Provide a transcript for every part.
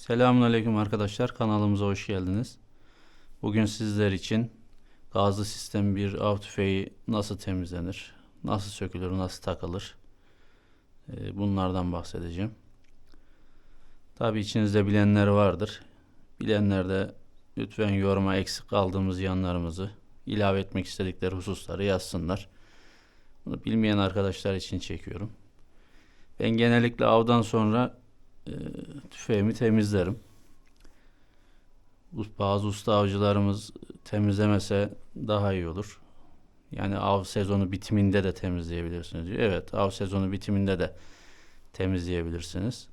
Selamünaleyküm arkadaşlar. Kanalımıza hoş geldiniz. Bugün sizler için gazlı sistem bir av tüfeği nasıl temizlenir, nasıl sökülür, nasıl takılır e, bunlardan bahsedeceğim. Tabi içinizde bilenler vardır. Bilenler de lütfen yoruma eksik kaldığımız yanlarımızı ilave etmek istedikleri hususları yazsınlar. Bunu bilmeyen arkadaşlar için çekiyorum. Ben genellikle avdan sonra e, tüfeğimi temizlerim. Bazı usta avcılarımız temizlemese daha iyi olur. Yani av sezonu bitiminde de temizleyebilirsiniz diyor. Evet, av sezonu bitiminde de temizleyebilirsiniz.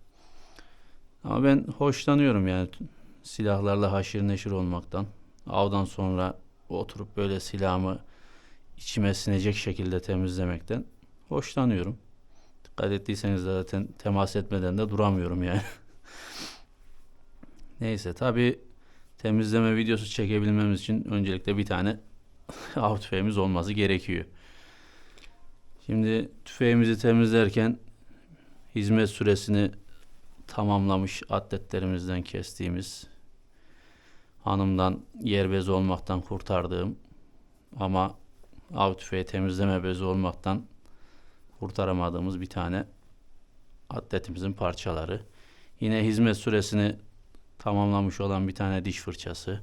Ama ben hoşlanıyorum yani silahlarla haşir neşir olmaktan. Avdan sonra oturup böyle silahımı içime sinecek şekilde temizlemekten hoşlanıyorum. Dikkat ettiyseniz zaten temas etmeden de duramıyorum yani. Neyse tabi temizleme videosu çekebilmemiz için öncelikle bir tane av tüfeğimiz olması gerekiyor. Şimdi tüfeğimizi temizlerken hizmet süresini tamamlamış atletlerimizden kestiğimiz hanımdan yer bezi olmaktan kurtardığım ama av tüfeği temizleme bezi olmaktan kurtaramadığımız bir tane atletimizin parçaları. Yine hizmet süresini tamamlamış olan bir tane diş fırçası.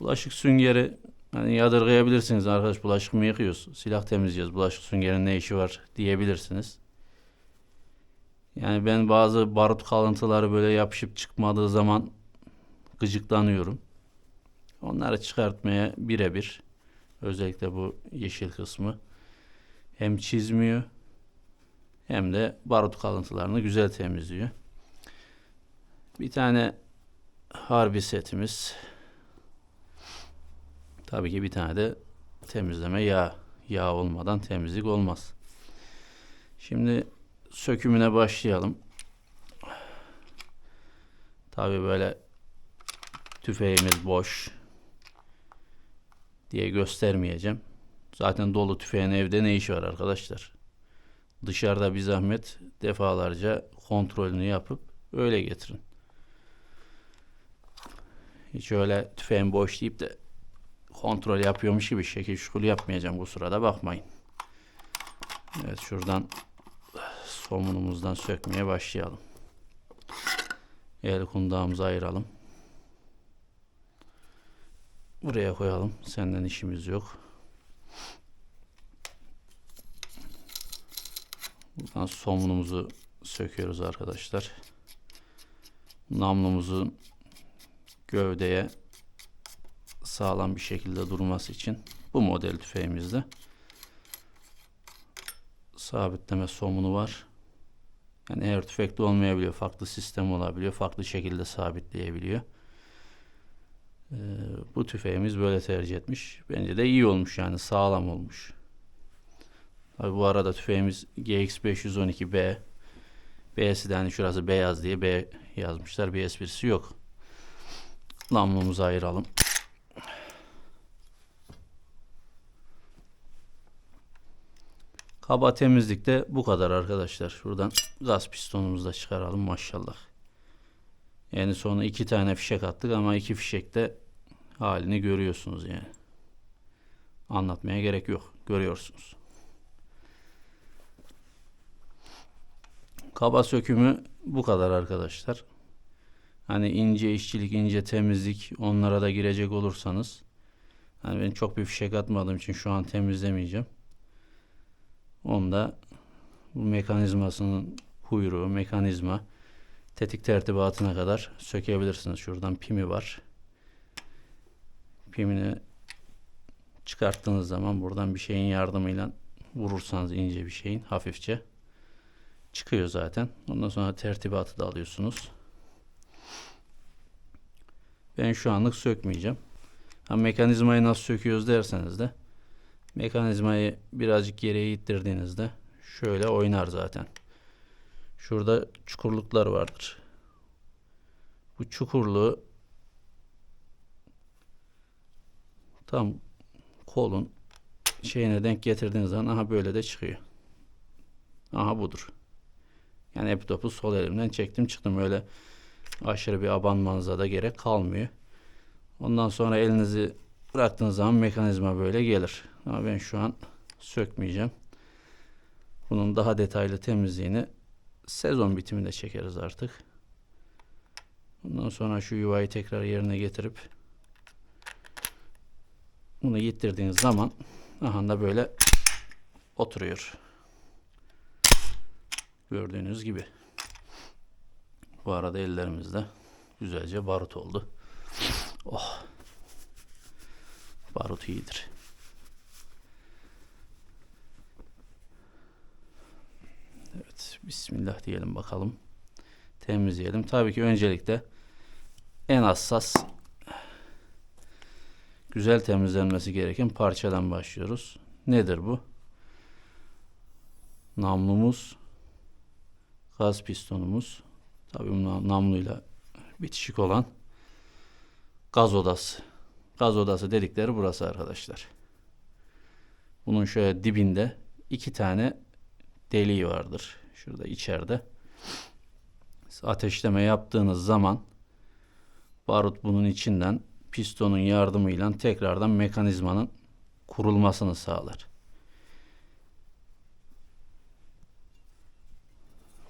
Bulaşık süngeri hani yadırgayabilirsiniz arkadaş bulaşık mı yıkıyoruz? Silah temizliyoruz. Bulaşık süngerin ne işi var diyebilirsiniz. Yani ben bazı barut kalıntıları böyle yapışıp çıkmadığı zaman gıcıklanıyorum. Onları çıkartmaya birebir özellikle bu yeşil kısmı hem çizmiyor hem de barut kalıntılarını güzel temizliyor. Bir tane harbi setimiz. Tabii ki bir tane de temizleme yağ. Yağ olmadan temizlik olmaz. Şimdi sökümüne başlayalım. Tabii böyle tüfeğimiz boş diye göstermeyeceğim. Zaten dolu tüfeğin evde ne işi var arkadaşlar? Dışarıda bir zahmet defalarca kontrolünü yapıp öyle getirin. Hiç öyle tüfeğin boş deyip de kontrol yapıyormuş gibi şekil şukul yapmayacağım bu sırada bakmayın. Evet şuradan somunumuzdan sökmeye başlayalım. El kundağımızı ayıralım. Buraya koyalım. Senden işimiz yok. Buradan somunumuzu söküyoruz arkadaşlar. Namlumuzun gövdeye sağlam bir şekilde durması için bu model tüfeğimizde sabitleme somunu var. Yani her tüfekte olmayabiliyor. Farklı sistem olabiliyor. Farklı şekilde sabitleyebiliyor. Ee, bu tüfeğimiz böyle tercih etmiş. Bence de iyi olmuş yani sağlam olmuş. Tabi bu arada tüfeğimiz GX512B. B'si de hani şurası beyaz diye B yazmışlar. Bir esprisi yok. Namlumuzu ayıralım. Kaba temizlikte bu kadar arkadaşlar. Şuradan gaz pistonumuzu da çıkaralım maşallah. Yani sonra iki tane fişek attık ama iki fişekte halini görüyorsunuz yani. Anlatmaya gerek yok. Görüyorsunuz. Kaba sökümü bu kadar arkadaşlar. Hani ince işçilik, ince temizlik onlara da girecek olursanız hani ben çok bir fişek atmadığım için şu an temizlemeyeceğim. Onda bu mekanizmasının kuyruğu, mekanizma tetik tertibatına kadar sökebilirsiniz. Şuradan pimi var. Pimini çıkarttığınız zaman buradan bir şeyin yardımıyla vurursanız ince bir şeyin hafifçe çıkıyor zaten. Ondan sonra tertibatı da alıyorsunuz. Ben şu anlık sökmeyeceğim. Ha, mekanizmayı nasıl söküyoruz derseniz de mekanizmayı birazcık geriye ittirdiğinizde şöyle oynar zaten. Şurada çukurluklar vardır. Bu çukurluğu tam kolun şeyine denk getirdiğiniz zaman aha böyle de çıkıyor. Aha budur. Yani hep topu sol elimden çektim çıktım öyle aşırı bir abanmanıza da gerek kalmıyor. Ondan sonra elinizi bıraktığınız zaman mekanizma böyle gelir. Ama ben şu an sökmeyeceğim. Bunun daha detaylı temizliğini sezon bitiminde çekeriz artık. Ondan sonra şu yuvayı tekrar yerine getirip bunu yittirdiğiniz zaman aha da böyle oturuyor. Gördüğünüz gibi. Bu arada ellerimizde güzelce barut oldu. Oh. Barut iyidir. Evet. Bismillah diyelim bakalım. Temizleyelim. Tabii ki öncelikle en hassas güzel temizlenmesi gereken parçadan başlıyoruz. Nedir bu? Namlumuz, gaz pistonumuz, tabii bu namluyla bitişik olan gaz odası. Gaz odası dedikleri burası arkadaşlar. Bunun şöyle dibinde iki tane deliği vardır. Şurada içeride. Siz ateşleme yaptığınız zaman barut bunun içinden pistonun yardımıyla tekrardan mekanizmanın kurulmasını sağlar.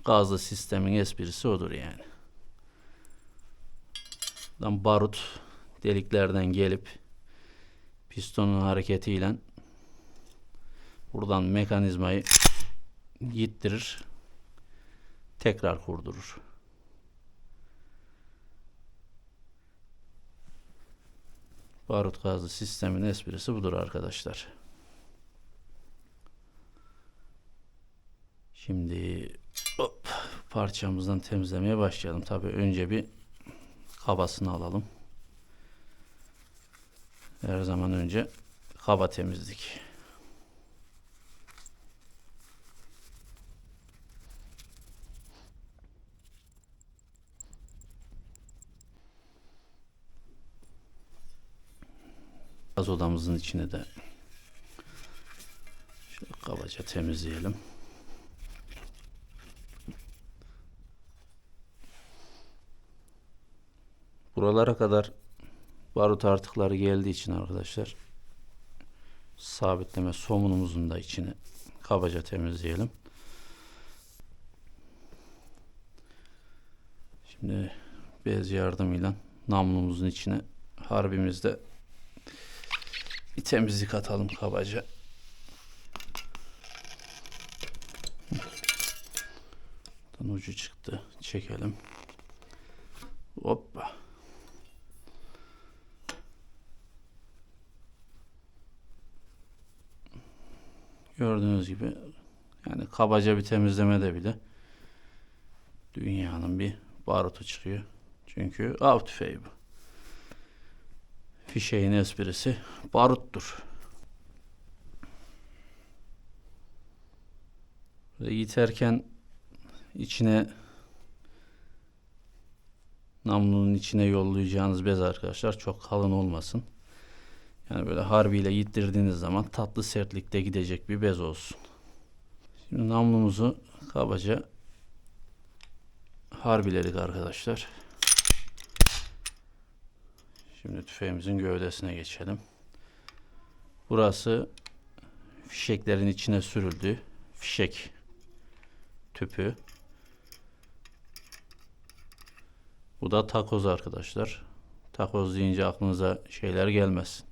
Gazlı sistemin esprisi odur yani. Buradan barut deliklerden gelip pistonun hareketiyle buradan mekanizmayı yittirir tekrar kurdurur. Barut gazlı sistemin esprisi budur arkadaşlar. Şimdi hop, parçamızdan temizlemeye başlayalım. Tabii önce bir kabasını alalım. Her zaman önce kaba temizlik. Gaz odamızın içine de şöyle kabaca temizleyelim. Buralara kadar barut artıkları geldiği için arkadaşlar sabitleme somunumuzun da içini kabaca temizleyelim. Şimdi bez yardımıyla namlumuzun içine harbimizde bir temizlik atalım kabaca. Buradan ucu çıktı. Çekelim. Hoppa. Gördüğünüz gibi yani kabaca bir temizlemede bile dünyanın bir barutu çıkıyor. Çünkü av tüfeği bu. Fişeğin esprisi baruttur. Ve yiterken içine namlunun içine yollayacağınız bez arkadaşlar çok kalın olmasın. Yani böyle harbiyle yittirdiğiniz zaman tatlı sertlikte gidecek bir bez olsun. Şimdi namlumuzu kabaca harbiledik arkadaşlar. Şimdi tüfeğimizin gövdesine geçelim. Burası fişeklerin içine sürüldü. Fişek tüpü. Bu da takoz arkadaşlar. Takoz deyince aklınıza şeyler gelmesin.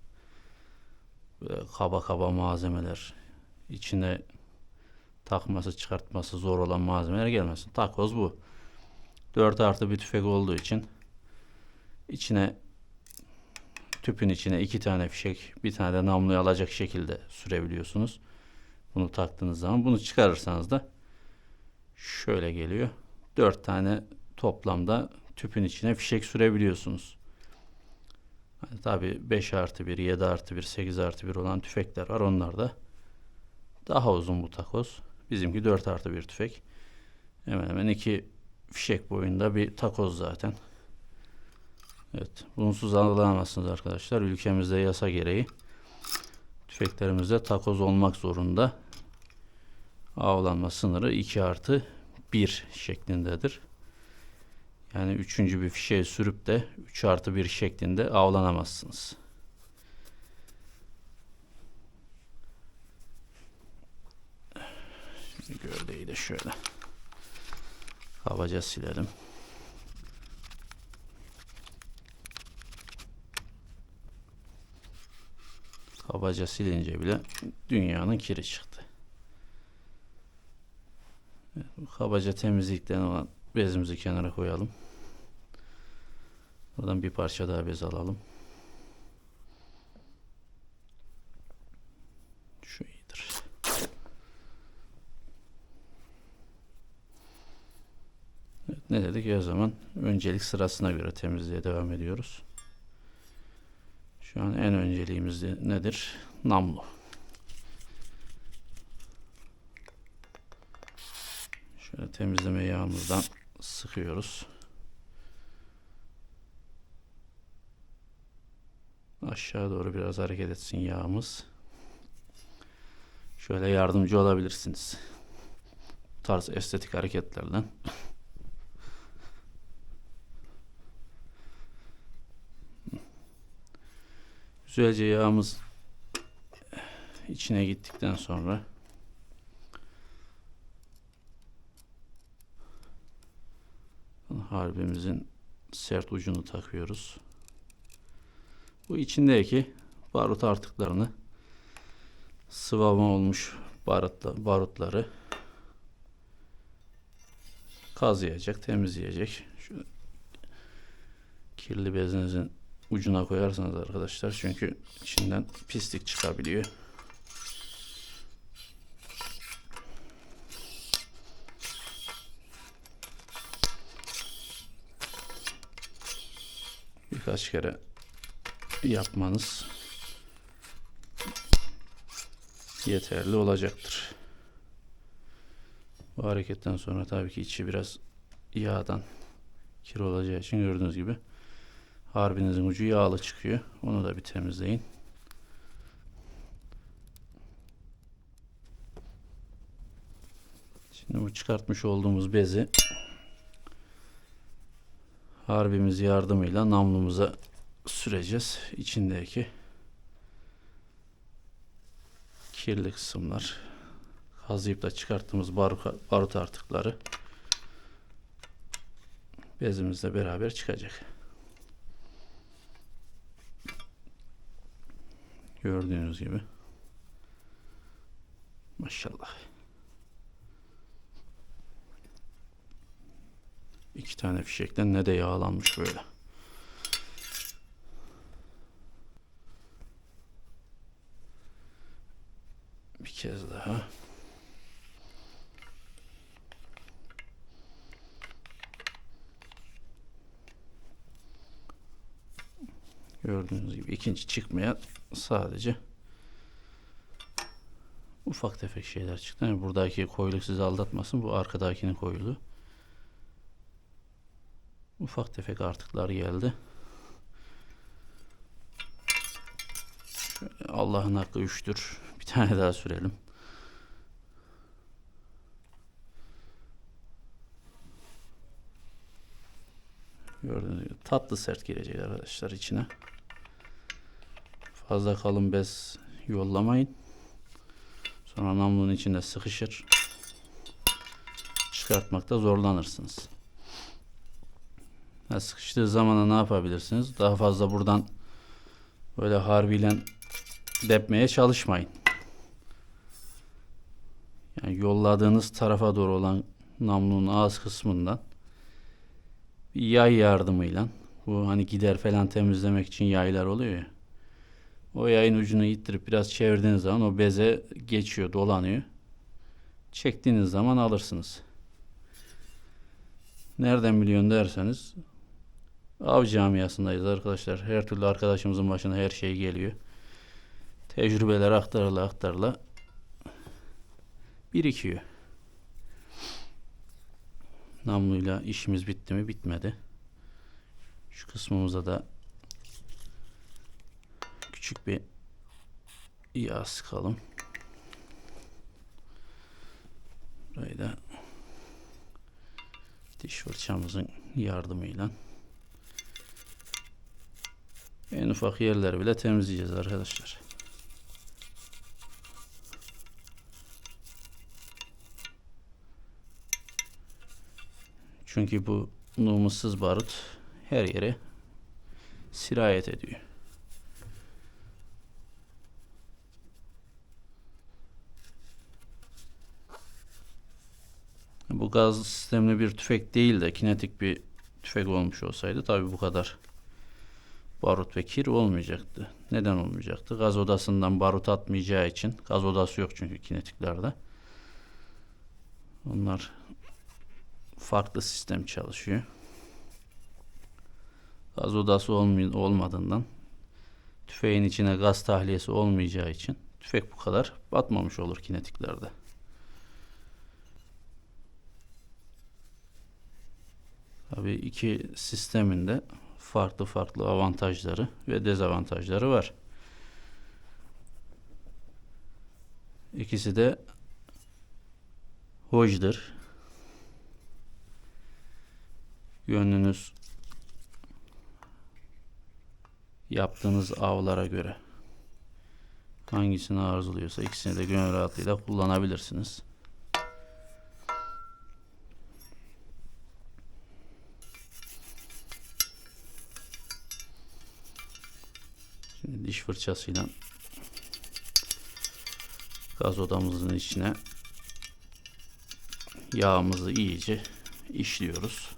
Böyle kaba kaba malzemeler. içine takması çıkartması zor olan malzemeler gelmesin. Takoz bu. 4 artı bir tüfek olduğu için içine tüpün içine iki tane fişek bir tane de namluyu alacak şekilde sürebiliyorsunuz. Bunu taktığınız zaman bunu çıkarırsanız da şöyle geliyor. 4 tane toplamda tüpün içine fişek sürebiliyorsunuz. Yani tabi 5 artı 1, 7 artı 1, 8 artı 1 olan tüfekler var. Onlar da daha uzun bu takoz. Bizimki 4 artı 1 tüfek. Hemen hemen iki fişek boyunda bir takoz zaten. Evet. Bunsuz algılanamazsınız arkadaşlar. Ülkemizde yasa gereği tüfeklerimizde takoz olmak zorunda. Avlanma sınırı 2 artı 1 şeklindedir. Yani üçüncü bir fişeği sürüp de 3 artı 1 şeklinde avlanamazsınız. Gövdeyi de şöyle kabaca silelim. Kabaca silince bile dünyanın kiri çıktı. Evet, temizlikten olan bezimizi kenara koyalım. Buradan bir parça daha bez alalım. Şu iyidir. Evet, ne dedik o zaman? Öncelik sırasına göre temizliğe devam ediyoruz. Şu an en önceliğimiz nedir? Namlu. Şöyle temizleme yağımızdan sıkıyoruz. Aşağı doğru biraz hareket etsin yağımız. Şöyle yardımcı olabilirsiniz. Bu tarz estetik hareketlerden. Güzelce yağımız içine gittikten sonra harbimizin sert ucunu takıyoruz. Bu içindeki barut artıklarını sıvama olmuş barutla, barutları kazıyacak, temizleyecek. Şu kirli bezinizin ucuna koyarsanız arkadaşlar çünkü içinden pislik çıkabiliyor. Birkaç kere yapmanız yeterli olacaktır. Bu hareketten sonra tabii ki içi biraz yağdan kir olacağı için gördüğünüz gibi harbinizin ucu yağlı çıkıyor. Onu da bir temizleyin. Şimdi bu çıkartmış olduğumuz bezi harbimiz yardımıyla namlumuza süreceğiz. İçindeki kirli kısımlar kazıyıp da çıkarttığımız barut, barut artıkları bezimizle beraber çıkacak. Gördüğünüz gibi. Maşallah. İki tane fişekten ne de yağlanmış böyle. Bir kez daha. Gördüğünüz gibi ikinci çıkmaya sadece ufak tefek şeyler çıktı. Yani buradaki koyuluk sizi aldatmasın. Bu arkadakinin koyuluğu. Ufak tefek artıklar geldi. Allah'ın hakkı üçtür. Bir tane daha sürelim. Gördüğünüz gibi tatlı sert girecek arkadaşlar içine. Fazla kalın bez yollamayın. Sonra namlunun içinde sıkışır. Çıkartmakta zorlanırsınız. Ha, sıkıştığı zamana ne yapabilirsiniz? Daha fazla buradan böyle harbiyle depmeye çalışmayın. Yani yolladığınız tarafa doğru olan namlunun ağız kısmından bir yay yardımıyla bu hani gider falan temizlemek için yaylar oluyor ya. O yayın ucunu ittirip biraz çevirdiğiniz zaman o beze geçiyor, dolanıyor. Çektiğiniz zaman alırsınız. Nereden biliyorsun derseniz av camiasındayız arkadaşlar. Her türlü arkadaşımızın başına her şey geliyor. Tecrübeler aktarıla aktarıla birikiyor. Namluyla işimiz bitti mi? Bitmedi. Şu kısmımıza da küçük bir yağ sıkalım. Burayı da diş fırçamızın yardımıyla en ufak yerleri bile temizleyeceğiz arkadaşlar. Çünkü bu numussuz barut her yere sirayet ediyor. Bu gaz sistemli bir tüfek değil de kinetik bir tüfek olmuş olsaydı tabi bu kadar barut ve kir olmayacaktı. Neden olmayacaktı? Gaz odasından barut atmayacağı için gaz odası yok çünkü kinetiklerde. Onlar farklı sistem çalışıyor. Gaz odası olmadığından tüfeğin içine gaz tahliyesi olmayacağı için tüfek bu kadar batmamış olur kinetiklerde. Tabii iki sistemin de farklı farklı avantajları ve dezavantajları var. İkisi de hoşdur. Gönlünüz yaptığınız avlara göre hangisini arzuluyorsa ikisini de gönül rahatlığıyla kullanabilirsiniz. Şimdi diş fırçasıyla gaz odamızın içine yağımızı iyice işliyoruz.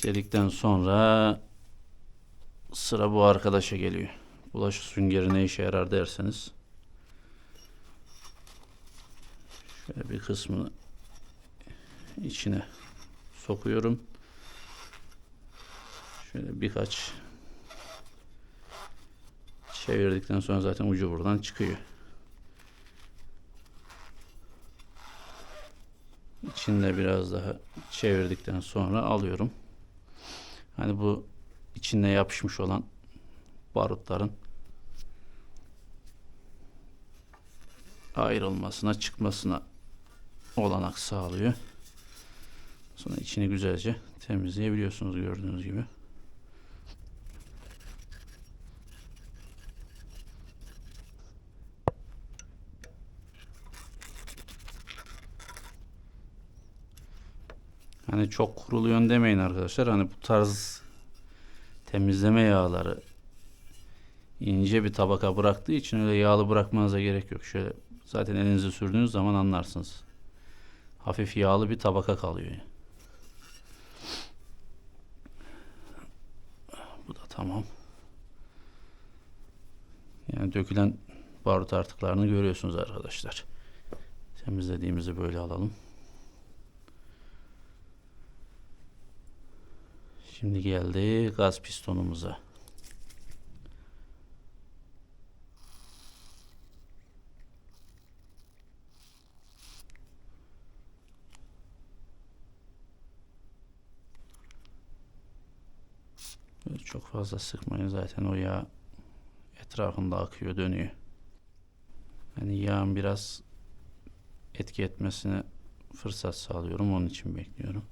İşledikten sonra sıra bu arkadaşa geliyor. Bulaşık süngeri ne işe yarar derseniz şöyle bir kısmını içine sokuyorum. Şöyle birkaç çevirdikten sonra zaten ucu buradan çıkıyor. İçinde biraz daha çevirdikten sonra alıyorum. Hani bu içinde yapışmış olan barutların ayrılmasına, çıkmasına olanak sağlıyor. Sonra içini güzelce temizleyebiliyorsunuz gördüğünüz gibi. Hani çok kuruluyor demeyin arkadaşlar. Hani bu tarz temizleme yağları ince bir tabaka bıraktığı için öyle yağlı bırakmanıza gerek yok. Şöyle zaten elinize sürdüğünüz zaman anlarsınız. Hafif yağlı bir tabaka kalıyor. Bu da tamam. Yani dökülen barut artıklarını görüyorsunuz arkadaşlar. Temizlediğimizi böyle alalım. Şimdi geldi gaz pistonumuza. Çok fazla sıkmayın zaten o yağ etrafında akıyor dönüyor. Yani yağın biraz etki etmesine fırsat sağlıyorum onun için bekliyorum.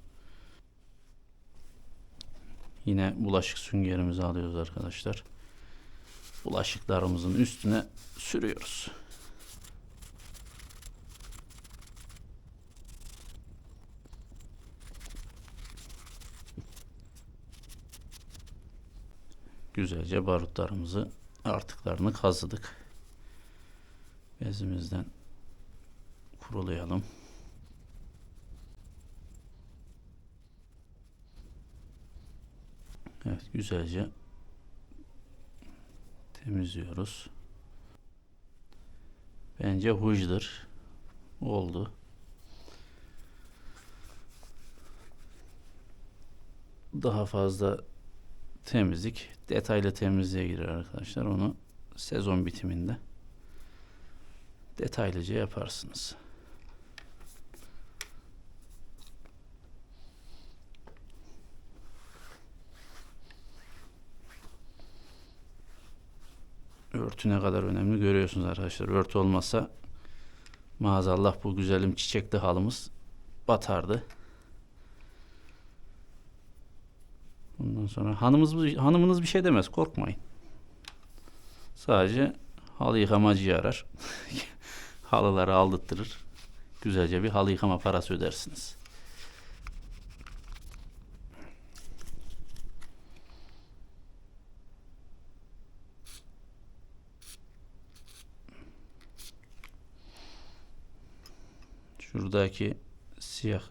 Yine bulaşık süngerimizi alıyoruz arkadaşlar. Bulaşıklarımızın üstüne sürüyoruz. Güzelce barutlarımızı artıklarını kazıdık. Bezimizden kurulayalım. Evet güzelce temizliyoruz. Bence hujdur. Oldu. Daha fazla temizlik detaylı temizliğe girer arkadaşlar. Onu sezon bitiminde detaylıca yaparsınız. Örtü ne kadar önemli görüyorsunuz arkadaşlar. Örtü olmasa maazallah bu güzelim çiçekli halımız batardı. Bundan sonra hanımız, hanımınız bir şey demez korkmayın. Sadece halı yıkamacıyı arar. Halıları aldırtırır. Güzelce bir halı yıkama parası ödersiniz. Şuradaki siyah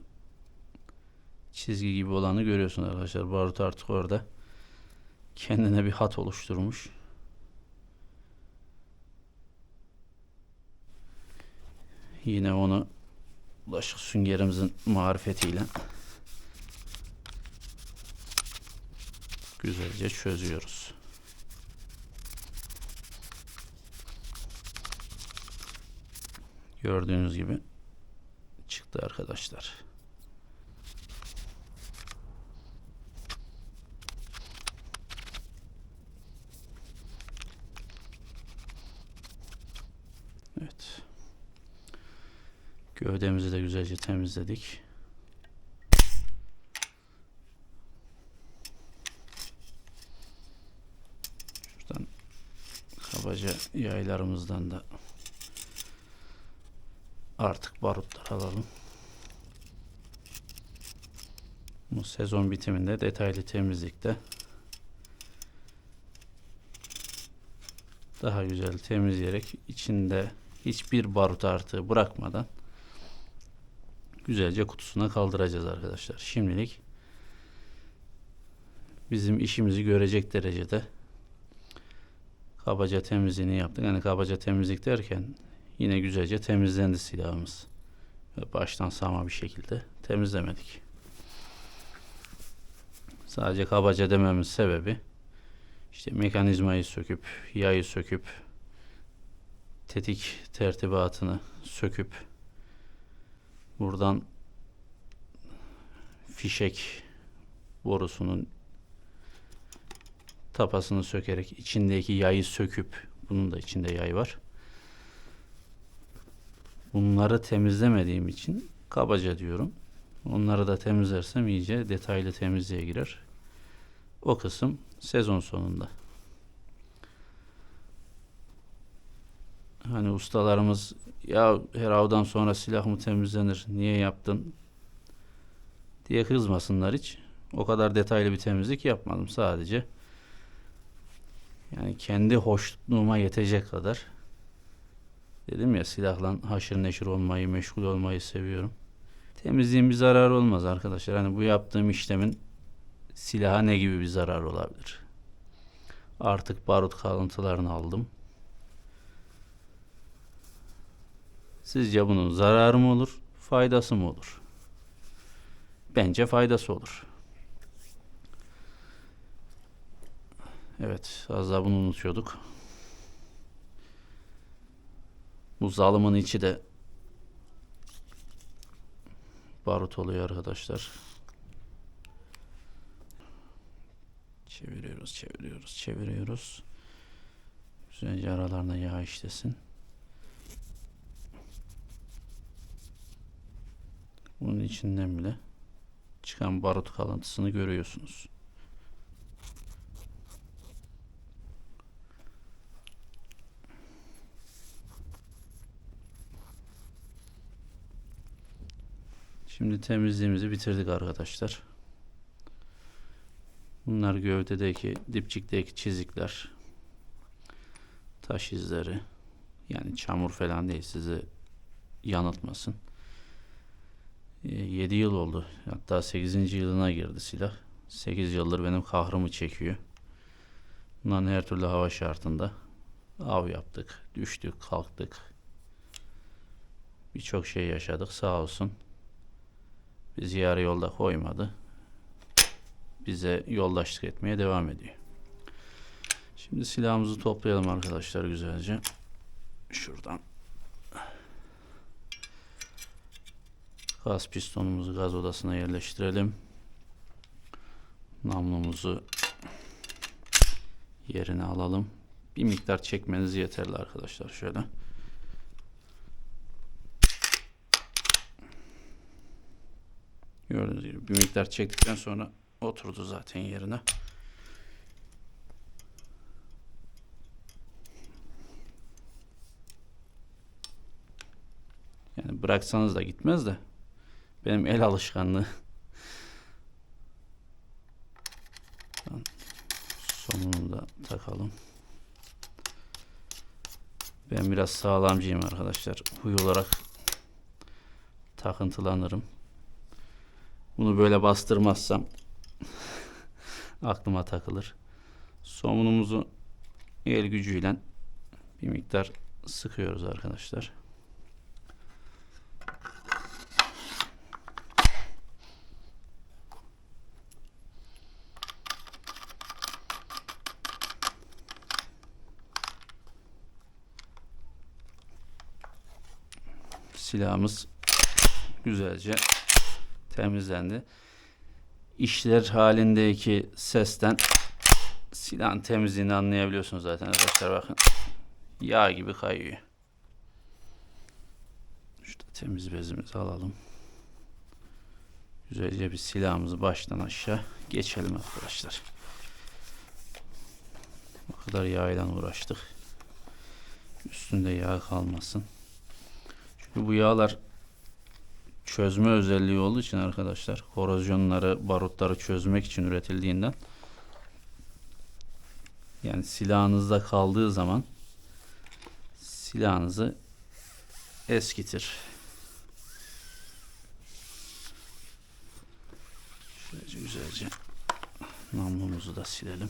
çizgi gibi olanı görüyorsunuz arkadaşlar. Barut artık orada kendine bir hat oluşturmuş. Yine onu bulaşık süngerimizin marifetiyle güzelce çözüyoruz. Gördüğünüz gibi çıktı arkadaşlar. Evet. Gövdemizi de güzelce temizledik. Şuradan kabaca yaylarımızdan da artık barutlar alalım. Bu sezon bitiminde detaylı temizlikte daha güzel temizleyerek içinde hiçbir barut artığı bırakmadan güzelce kutusuna kaldıracağız arkadaşlar. Şimdilik bizim işimizi görecek derecede kabaca temizliğini yaptık. Yani kabaca temizlik derken yine güzelce temizlendi silahımız. Baştan sağma bir şekilde temizlemedik. Sadece kabaca dememin sebebi işte mekanizmayı söküp, yayı söküp, tetik tertibatını söküp buradan fişek borusunun tapasını sökerek içindeki yayı söküp bunun da içinde yay var. Bunları temizlemediğim için kabaca diyorum. Onları da temizlersem iyice detaylı temizliğe girer. O kısım sezon sonunda. Hani ustalarımız ya her avdan sonra silah mı temizlenir niye yaptın diye kızmasınlar hiç. O kadar detaylı bir temizlik yapmadım sadece. Yani kendi hoşluğuma yetecek kadar. Dedim ya silahla haşır neşir olmayı, meşgul olmayı seviyorum. Temizliğin bir zararı olmaz arkadaşlar. Hani bu yaptığım işlemin silaha ne gibi bir zarar olabilir? Artık barut kalıntılarını aldım. Sizce bunun zararı mı olur, faydası mı olur? Bence faydası olur. Evet, az daha bunu unutuyorduk. Bu zalımın içi de barut oluyor arkadaşlar. Çeviriyoruz, çeviriyoruz, çeviriyoruz. Güzelce aralarına yağ işlesin. Bunun içinden bile çıkan barut kalıntısını görüyorsunuz. Şimdi temizliğimizi bitirdik arkadaşlar. Bunlar gövdedeki, dipçikteki çizikler. Taş izleri. Yani çamur falan değil sizi yanıltmasın. 7 yıl oldu. Hatta 8. yılına girdi silah. 8 yıldır benim kahrımı çekiyor. Bundan her türlü hava şartında av yaptık, düştük, kalktık. Birçok şey yaşadık sağ olsun. Bizi yarı yolda koymadı. Bize yoldaşlık etmeye devam ediyor. Şimdi silahımızı toplayalım arkadaşlar güzelce. Şuradan Gaz pistonumuzu gaz odasına yerleştirelim. Namlumuzu yerine alalım. Bir miktar çekmeniz yeterli arkadaşlar. Şöyle. Gördüğünüz gibi bir miktar çektikten sonra oturdu zaten yerine. Yani bıraksanız da gitmez de benim el alışkanlığı. Sonunu da takalım. Ben biraz sağlamcıyım arkadaşlar. Huy olarak takıntılanırım. Bunu böyle bastırmazsam aklıma takılır. Somunumuzu el gücüyle bir miktar sıkıyoruz arkadaşlar. Silahımız güzelce temizlendi. İşler halindeki sesten silahın temizliğini anlayabiliyorsunuz zaten arkadaşlar bakın. Yağ gibi kayıyor. İşte temiz bezimizi alalım. Güzelce bir silahımızı baştan aşağı geçelim arkadaşlar. O kadar yağ uğraştık. Üstünde yağ kalmasın. Çünkü bu yağlar çözme özelliği olduğu için arkadaşlar korozyonları, barutları çözmek için üretildiğinden yani silahınızda kaldığı zaman silahınızı eskitir. Şöyle güzelce namlumuzu da silelim.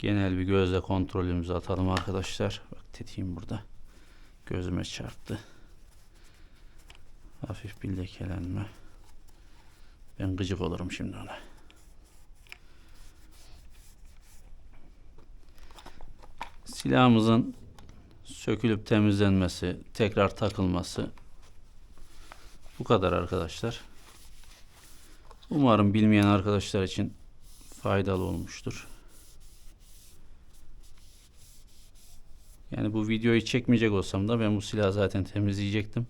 Genel bir gözle kontrolümüzü atalım arkadaşlar. Bak tetiğim burada. Gözüme çarptı. Hafif bir lekelenme. Ben gıcık olurum şimdi ona. Silahımızın sökülüp temizlenmesi, tekrar takılması bu kadar arkadaşlar. Umarım bilmeyen arkadaşlar için faydalı olmuştur. Yani bu videoyu çekmeyecek olsam da ben bu silahı zaten temizleyecektim.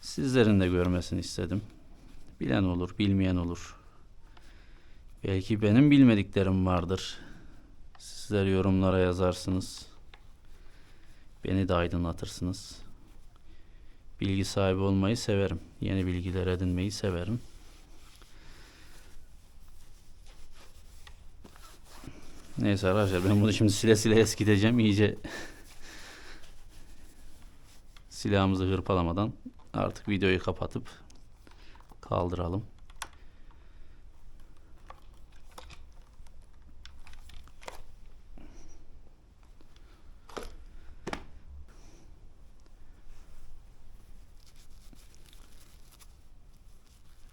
Sizlerin de görmesini istedim. Bilen olur, bilmeyen olur. Belki benim bilmediklerim vardır. Sizler yorumlara yazarsınız. Beni de aydınlatırsınız. Bilgi sahibi olmayı severim. Yeni bilgiler edinmeyi severim. Neyse arkadaşlar ben bunu şimdi sile sile eskiteceğim iyice silahımızı hırpalamadan artık videoyu kapatıp kaldıralım.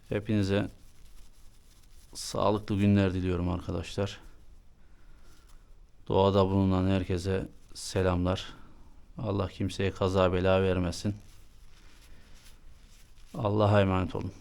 Hepinize sağlıklı günler diliyorum arkadaşlar. Doğada bulunan herkese selamlar. Allah kimseye kaza bela vermesin. Allah'a emanet olun.